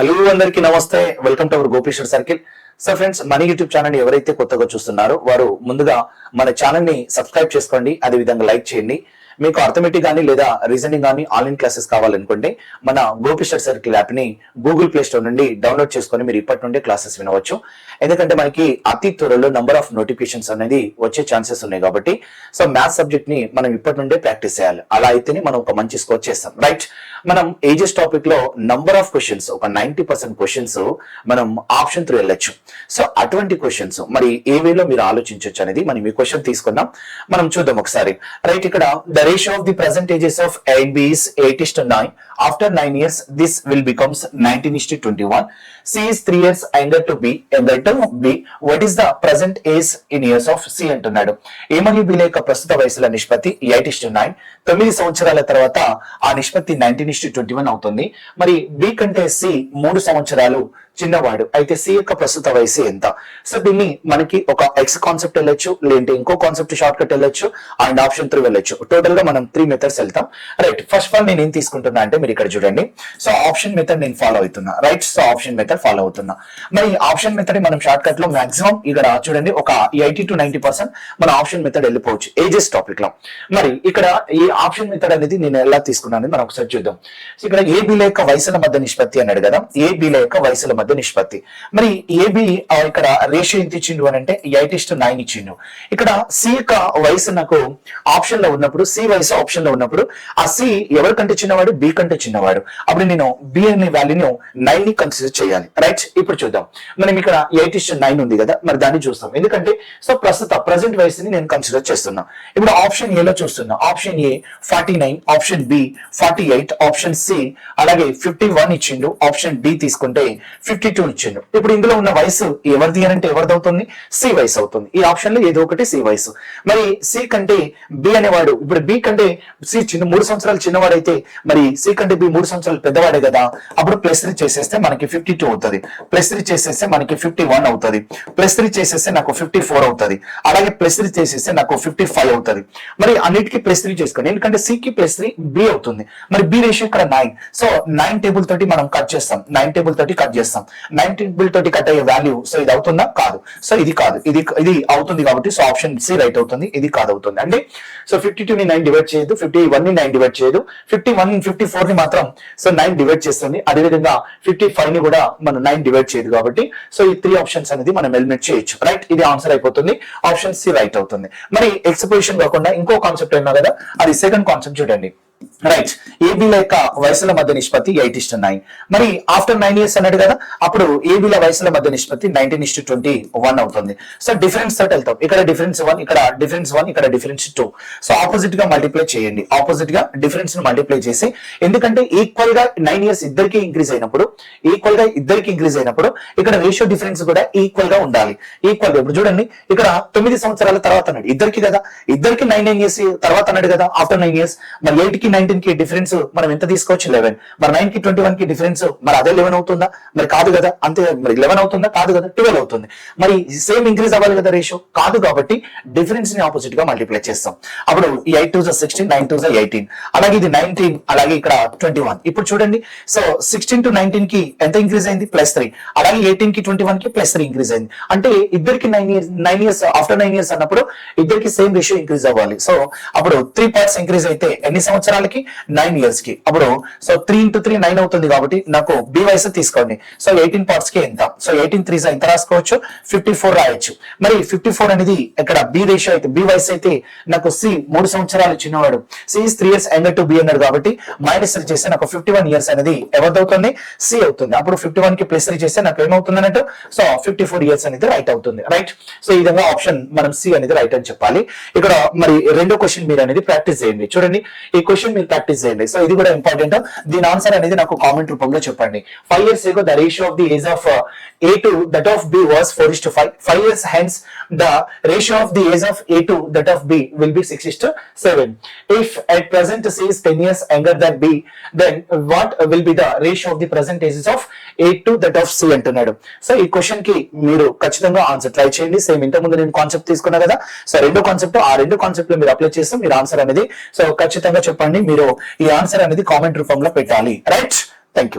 Hello అందరికీ నమస్తే. Welcome to our Gopeshwar circle so friends మన యూట్యూబ్ ఛానల్ ఎవరైతే కొత్తగా చూస్తున్నారో వారు ముందుగా మన ఛానల్ని సబ్స్క్రైబ్ చేసుకోండి. అదే విధంగా లైక్ చేయండి. మీకు అర్థమెటిక్ కానీ లేదా రీజనింగ్ కానీ ఆన్లైన్ క్లాసెస్ కావాలనుకుంటే మన గోపిస్టర్ సర్కిల్ యాప్ని గూగుల్ ప్లే స్టోర్ నుండి డౌన్లోడ్ చేసుకొని మీరు ఇప్పటి నుండే క్లాసెస్ వినవచ్చు. ఎందుకంటే మనకి అతి త్వరలో నంబర్ ఆఫ్ నోటిఫికేషన్స్ అనేది వచ్చే ఛాన్సెస్ ఉన్నాయి కాబట్టి సో మ్యాథ్స్ సబ్జెక్ట్ని మనం ఇప్పటి నుండే ప్రాక్టీస్ చేయాలి. అలా అయితేనే మనం ఒక మంచి స్కోర్ చేస్తాం. రైట్ మనం ఏజెస్ టాపిక్లో నంబర్ ఆఫ్ క్వశ్చన్స్ ఒక నైన్టీ పర్సెంట్ క్వశ్చన్స్ మనం ఆప్షన్ త్రూ వెళ్ళొచ్చు. సో అటువంటి క్వశ్చన్స్ మరి ఏ వేలో మీరు ఆలోచించవచ్చు అనేది మనం ఈ క్వశ్చన్ తీసుకుందాం. మనం చూద్దాం ఒకసారి. రైట్ ఇక్కడ the ratio of the present ages of eight eight is to nine after nine years this will becomes nineteen is to twenty one C is three years younger to B younger to B what is the present age in years of C అంటున్నాడు. ఏమని మరియు B యొక్క ప్రస్తుత వయసుల నిష్పత్తి eight is to nine తొమ్మిది సంవత్సరాల తర్వాత ఆ నిష్పత్తి నైన్టీన్ ఇస్ ట్వంటీ వన్ అవుతుంది. మరి బి కంటే సి మూడు సంవత్సరాలు చిన్నవాడు. అయితే సి యొక్క ప్రస్తుత వయసు ఎంత? సో దీన్ని మనకి ఒక ఎక్స్ కాన్సెప్ట్ వెళ్ళొచ్చు లేదంటే ఇంకో కాన్సెప్ట్ షార్ట్ కట్ వెళ్ళొచ్చు అండ్ ఆప్షన్ త్రీ వెళ్ళొచ్చు. టోటల్గా మనం త్రీ మెథడ్స్ వెళ్తాం. రైట్ ఫస్ట్ వన్ నేను ఏం తీసుకుంటున్నా అంటే మీరు ఇక్కడ చూడండి. సో ఆప్షన్ మెథడ్ నేను ఫాలో అవుతున్నా. Right so option method follow అవుతున్నా. మరి ఆప్షన్ మెథడ్ మనం షార్ట్ కట్లో మాక్సిమం ఇక్కడ చూడండి ఒక ఎయిటీ టు నైన్టీ పర్సెంట్ మన ఆప్షన్ మెథడ్ వెళ్ళిపోవచ్చు. ఏజెస్ టాపిక్లో. మరి ఇక్కడ ఈ ఆప్షన్ మెథడ్ అనేది నేను ఎలా తీసుకున్నాను మనం ఒకసారి చూద్దాం. ఇక్కడ ఏ బి యొక్క వయసుల మధ్య నిష్పత్తి అన్నాడు కదా. ఏ బి యొక్క వయసుల మధ్య నిష్పత్తి. మరి ఏబి ఇక్కడ రేషియో ఎంత ఇచ్చిండు అని అంటే ఎయిట్ ఇస్ టు నైన్ ఇచ్చిండు. ఇక్కడ సి యొక్క వయసు నాకు ఆప్షన్లో ఉన్నప్పుడు సి వయసు ఆప్షన్లో ఉన్నప్పుడు ఆ సి ఎవరికంటే చిన్నవాడు? బి కంటే చిన్నవాడు. అప్పుడు నేను బి అనే వాల్యూని నైన్ని కన్సిడర్ చేయాలి. రైట్? ఇప్పుడు చూద్దాం. మనం ఇక్కడ ఎయిట్ ఇస్ నైన్ ఉంది కదా మరి దాన్ని చూస్తాం. ఎందుకంటే సో ప్రస్తుత ప్రజెంట్ వయసుని నేను కన్సిడర్ చేస్తున్నా. ఇప్పుడు ఆప్షన్ ఏలో చూస్తున్నా. Option A forty nine option B forty eight option C అలాగే ఫిఫ్టీ వన్ ఇచ్చిండు. ఆప్షన్ డి తీసుకుంటే ఫిఫ్టీ టూ ఇచ్చిండు. ఇప్పుడు ఇందులో ఉన్న వయసు ఎవరిది అని అంటే ఎవరిది అవుతుంది? సి వయసు అవుతుంది. ఈ ఆప్షన్లో ఏదో ఒకటి సి వయసు. మరి సి కంటే బి అనేవాడు ఇప్పుడు బి కంటే సి చిన్న మూడు సంవత్సరాలు చిన్నవాడైతే మరి సి కంటే బి మూడు సంవత్సరాలు పెద్దవాడే కదా అప్పుడు ప్లస్ త్రీ చేసేస్తే మనకి ఫిఫ్టీ టూ అవుతుంది. ప్లస్ త్రీ చేసేస్తే మనకి ఫిఫ్టీ వన్ అవుతుంది. ప్లస్ త్రీ చేసేస్తే నాకు ఫిఫ్టీ ఫోర్ అవుతుంది. అలాగే ప్లస్ త్రీ చేసేస్తే నాకు ఫిఫ్టీ ఫైవ్ అవుతుంది. మరి అన్నిటికీ ప్లస్ త్రీ చేసుకోండి. ఎందుకంటే సి కి ప్లస్ త్రీ బి అవుతుంది. మరి బి రేషియో ఇక్కడ నైన్ సో నైన్ టేబుల్ తోటి మనం కట్ చేస్తాం. నైన్ టేబుల్ తోటి కట్ చేస్తాం. నైన్ బిల్ తోటి కట్ అయ్యే వాల్యూ సో ఇది అవుతుందా? కాదు. సో ఇది కాదు. ఇది ఇది అవుతుంది కాబట్టి సో ఆప్షన్ సి రైట్ అవుతుంది. ఇది కాదు అవుతుంది. అంటే సో ఫిఫ్టీ టూ ని నైన్ డివైడ్ చేయదు ఫిఫ్టీ వన్ని నైన్ డివైడ్ చేయదు ఫిఫ్టీ వన్ ఫిఫ్టీ ఫోర్ని మాత్రం సో నైన్ డివైడ్ చేస్తుంది. అదేవిధంగా ఫిఫ్టీ ఫైవ్ని కూడా మనం నైన్ డివైడ్ చేయదు కాబట్టి సో ఈ త్రీ ఆప్షన్స్ అనేది మనం ఎలిమినేట్ చేయొచ్చు. రైట్ ఇది ఆన్సర్ అయిపోతుంది. ఆప్షన్ సి రైట్ అవుతుంది. మరి ఎక్స్పోజిషన్ కాకుండా ఇంకో కాన్సెప్ట్ అయినా కదా? అది సెకండ్ కాన్సెప్ట్ చూడండి. రైట్ ఏబీల యొక్క వయసుల మధ్య నిష్పత్తి ఎయిట్ ఇస్ట్ నైన్ మరి ఆఫ్టర్ నైన్ ఇయర్స్ అన్నాడు కదా అప్పుడు ఏబీల వయసుల మధ్య నిష్పత్తి nineteen is to twenty one అవుతుంది. సో డిఫరెన్స్ తోటి వెళ్తాం. ఇక్కడ డిఫరెన్స్ వన్ ఇక్కడ డిఫరెన్స్ వన్ ఇక్కడ డిఫరెన్స్ టూ సో ఆపోజిట్గా మల్టిప్లై చేయండి. ఆపోజిట్గా డిఫరెన్స్ను మల్టిప్లై చేసి ఎందుకంటే ఈక్వల్గా నైన్ ఇయర్స్ ఇద్దరికి ఇంక్రీజ్ అయినప్పుడు ఈక్వల్గా ఇద్దరికి ఇంక్రీజ్ అయినప్పుడు ఇక్కడ రేషియో డిఫరెన్స్ కూడా ఈక్వల్గా ఉండాలి. ఈక్వల్గా ఇప్పుడు చూడండి ఇక్కడ తొమ్మిది సంవత్సరాల తర్వాత అన్నాడు. ఇద్దరికి కదా. ఇద్దరికి నైన్ నైన్ ఇయర్స్ తర్వాత అన్నాడు కదా ఆఫ్టర్ నైన్ ఇయర్స్ మరి ఎయిట్కి నైన్టీన్కి డిఫరెన్స్ మనం ఎంత తీసుకోవచ్చు? లెవెన్. మరి నైన్కి ట్వంటీ వన్కి డిఫరెన్స్ మరి అదే లెవెన్ అవుతుందా? మరి కాదు కదా. అంతే మరి లెవెన్ అవుతుందా? కాదు కదా. ట్వెల్వ్ అవుతుంది. మరి సేమ్ ఇంక్రీజ్ అవ్వాలి కదా రేషియో? కాదు కాబట్టి డిఫరెన్స్ని ఆపోజిట్గా మల్టిప్లై చేస్తాం. అప్పుడు ఈ eight two sixteen nine two eighteen. అలాగే ఇది నైన్టీన్ అలాగే ఇక్కడ ట్వంటీ వన్. ఇప్పుడు చూడండి. సో సిక్స్టీన్ టు నైన్టీన్కి ఎంత ఇంక్రీజ్ అయింది? Plus three. అలాగే ఎయిటీన్కి ట్వంటీ వన్కి ప్లస్ త్రీ ఇంక్రీజ్ అయింది. అంటే ఇద్దరికి nine years nine years after nine years అన్నప్పుడు ఇద్దరికి సేమ్ రేషియో ఇంక్రీజ్ అవ్వాలి. సో అప్పుడు త్రీ పార్ట్స్ ఇంక్రీజ్ అయితే ఎన్ని సంవత్సరాలు సంవత్సరాలకి నైన్ ఇయర్స్కి. అప్పుడు so three into three nine అవుతుంది కాబట్టి నాకు బి వయసు తీసుకోండి. సో ఎయిటీన్ పార్ట్స్కి ఎంత? సో ఎయిటీన్ త్రీ ఎంత రాసుకోవచ్చు? ఫిఫ్టీ ఫోర్ రాయొచ్చు. మరి ఫిఫ్టీ ఫోర్ అనేది ఇక్కడ బి రేషియో అయితే బి వయసు అయితే నాకు సి మూడు సంవత్సరాలు చిన్నవాడు. C three years younger to B అన్నారు కాబట్టి మైనస్ త్రీ చేస్తే నాకు ఫిఫ్టీ వన్ ఇయర్స్ అనేది ఎవరిది అవుతుంది సి అవుతుంది. అప్పుడు ఫిఫ్టీ వన్కి ప్లస్ త్రీ చేస్తే నాకు ఏమవుతుంది అన్నట్టు? సో ఫిఫ్టీ ఫోర్ ఇయర్స్ అనేది రైట్ అవుతుంది. రైట్ సో ఈ విధంగా ఆప్షన్ మనం సి అనేది రైట్ అని చెప్పాలి. ఇక్కడ మరి రెండో క్వశ్చన్ మీరు అనేది ప్రాక్టీస్ చేయండి. చూడండి. ఈ క్వశ్చన్ మీరు ప్రాక్టీస్ చేయండి. సో ఇది కూడా ఇంపార్టెంట్ దీని ఆన్సర్ అనేది నాకు కామెంట్ రూపంలో చెప్పండి. Five years ago the ratio of the age of A to that of B was four is to five five years hence the ratio of the age of A to that of B will be six is to seven if at present C is 10 years younger than B, then what will be the ratio of the present ages of A to that of అంటున్నాడు. So ఈ క్వశ్చన్కి మీరు ఖచ్చితంగా answer try చేయండి. Same ఇంతకు ముందు నేను concept తీసుకున్నా కదా. సో రెండు కాన్సెప్ట్ ఆ రెండు కాన్సెప్ట్లో మీరు అప్లై చేస్తే మీరు ఆన్సర్ అనేది సో ఖచ్చితంగా చెప్పండి. మీరు ఈ ఆన్సర్ అనేది కామెంట్ రూపంలో పెట్టాలి. Right thank you